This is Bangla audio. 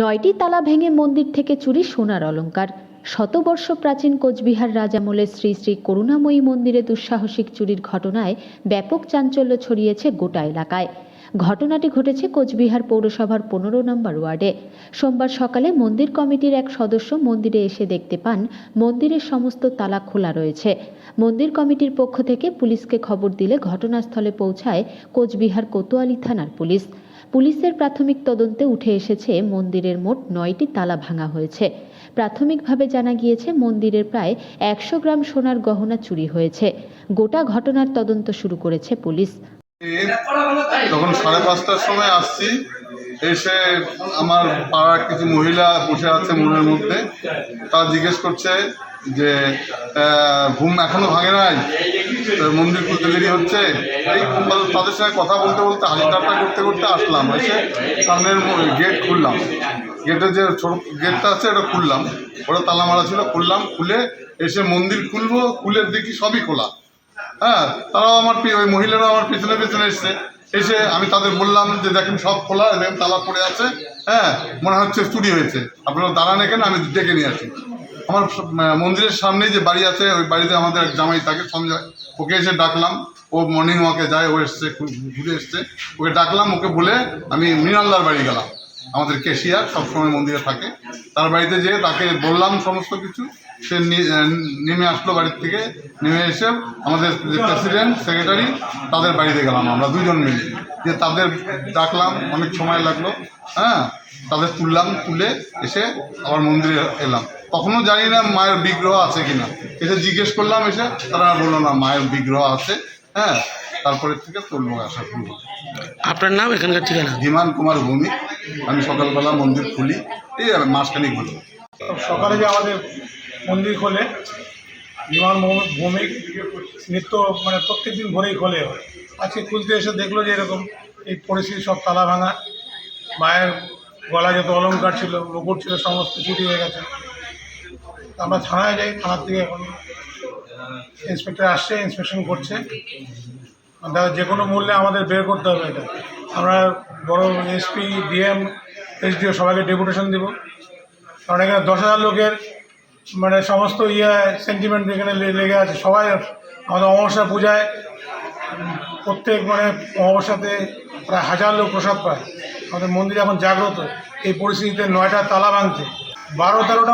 নয়টি তালা ভেঙে মন্দির থেকে চুরি সোনার অলংকার। শতবর্ষ প্রাচীন কোচবিহার রাজামলের শ্রী শ্রী করুণাময়ী মন্দিরে দুঃসাহসিক চুরির ঘটনায় ব্যাপক চাঞ্চল্য ছড়িয়েছে গোটা এলাকায়। ঘটনাটি ঘটেছে কোচবিহার পৌরসভার পনেরো নম্বর ওয়ার্ডে। সোমবার সকালে মন্দির কমিটির এক সদস্য মন্দিরে এসে দেখতে পান, মন্দিরের সমস্ত তালা খোলা রয়েছে। মন্দির কমিটির পক্ষ থেকে পুলিশকে খবর দিলে ঘটনাস্থলে পৌঁছায় কোচবিহার কোতোয়ালি থানার পুলিশ। পুলিশের প্রাথমিক তদন্তে উঠে এসেছে মন্দিরের মোট নয়টি তালা ভাঙা হয়েছে। প্রাথমিকভাবে জানা গিয়েছে, মন্দিরের প্রায় একশো গ্রাম সোনার গহনা চুরি হয়েছে। গোটা ঘটনার তদন্ত শুরু করেছে পুলিশ। তখন সাড়ে পাঁচটার সময় আসছি। এসে আমার পাড়ার কিছু মহিলা বসে আছে মনের মধ্যে। তারা জিজ্ঞেস করছে যে ঘুম এখনও ভাঙে নাই? মন্দির খুলতে দেরি হচ্ছে। এই তাদের সঙ্গে কথা বলতে বলতে টাটা করতে করতে আসলাম। এসে সামনের গেট খুললাম। গেটের যে ছোট গেটটা আছে, ওটা খুললাম। ওটা তালা মারা ছিল, খুললাম। খুলে এসে মন্দির খুলবো, খুলে দেখি সবই খোলা। হ্যাঁ তারাও আমার ওই মহিলারাও আমার পিছনে পিছনে এসছে। এসে আমি তাদের বললাম যে, দেখেন, সব খোলা, দেখেন, তালা পড়ে আছে। হ্যাঁ মনে হচ্ছে চুরি হয়েছে। আপনারা দাঁড়ান এখানে, আমি ডেকে নিয়ে আসি। আমার মন্দিরের সামনেই যে বাড়ি আছে, ওই বাড়িতে আমাদের এক জামাই থাকে, সঞ্জয়। ওকে এসে ডাকলাম। ও মর্নিং ওয়াকে যায়, ও এসছে ঘুরে এসছে। ওকে ডাকলাম, ওকে বলে আমি মৃণালদার বাড়ি গেলাম। আমাদের কেশিয়ার সবসময় মন্দিরে থাকে। তার বাড়িতে যেয়ে তাকে বললাম সমস্ত কিছু। সে নেমে আসলো বাড়ির থেকে নেমে এসে আমাদের যে প্রেসিডেন্ট সেক্রেটারি তাদের বাড়িতে গেলাম আমরা দুজন মিলে। যে তাদের ডাকলাম অনেক সময় লাগল হ্যাঁ? তাদের তুললাম তুলে এসে আবার মন্দিরে এলাম। তখনও জানি না মায়ের বিগ্রহ আছে কিনা। এসে জিজ্ঞেস করলাম এসে তারা বলল না মায়ের বিগ্রহ আছে হ্যাঁ? তারপরের থেকে তুলবো আসা শুরু হলো। আপনার নাম এখানকার ঠিকানা? ধীমান কুমার ভূমি আমি সকালবেলা মন্দির খুলি এই মাসখানিক হলো। সকালে যে আমাদের মন্দির খোলে, বিমান ভৌমিক নিত্য মানে প্রত্যেক দিন ভোরেই খোলে। আজকে খুলতে এসে দেখল যে এরকম এই পরিস্থিতি সব তালা ভাঙা। মায়ের গলায় যত অলংকার ছিল, মুকুট ছিল, সমস্ত চুরি হয়ে গেছে। আমরা থানায় যাই, থানার থেকে এখন ইন্সপেক্টর আসছে, ইন্সপেকশন করছে। যে কোনো মূল্যে আমাদের বের করতে হবে এটা। আমরা বড় এসপি, ডিএম, এসডিও সবাইকে ডেপুটেশন দিব। কারণ এখানে দশ হাজার লোকের মানে সমস্ত ইয়ে সেন্টিমেন্ট এখানে লেগে আছে। সবাই আমাদের অমাবস্যা পূজায় প্রত্যেক মানে অমাবস্যাতে প্রায় হাজার লোক প্রসাদ পায়। আমাদের মন্দির এখন জাগ্রত। এই পরিস্থিতিতে নয়টা তালা ভাঙছে। বারো তেরোটা